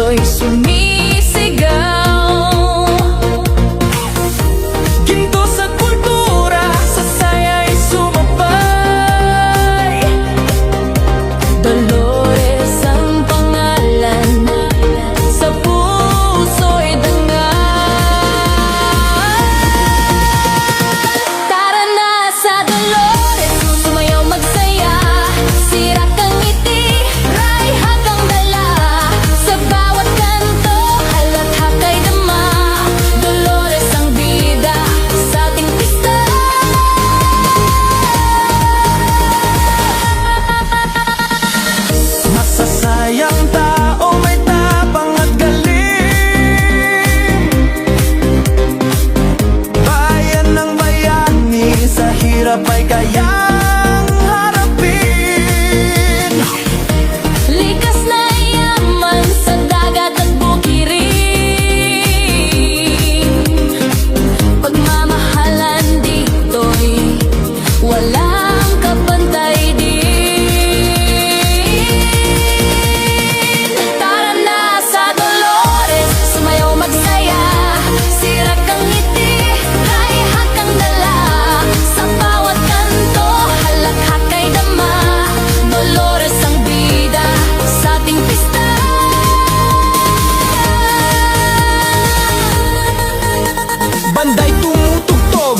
Soy su hirap ay kaya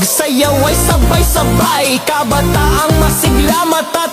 Sayaw ay sabay-sabay Kabataang masigla sigla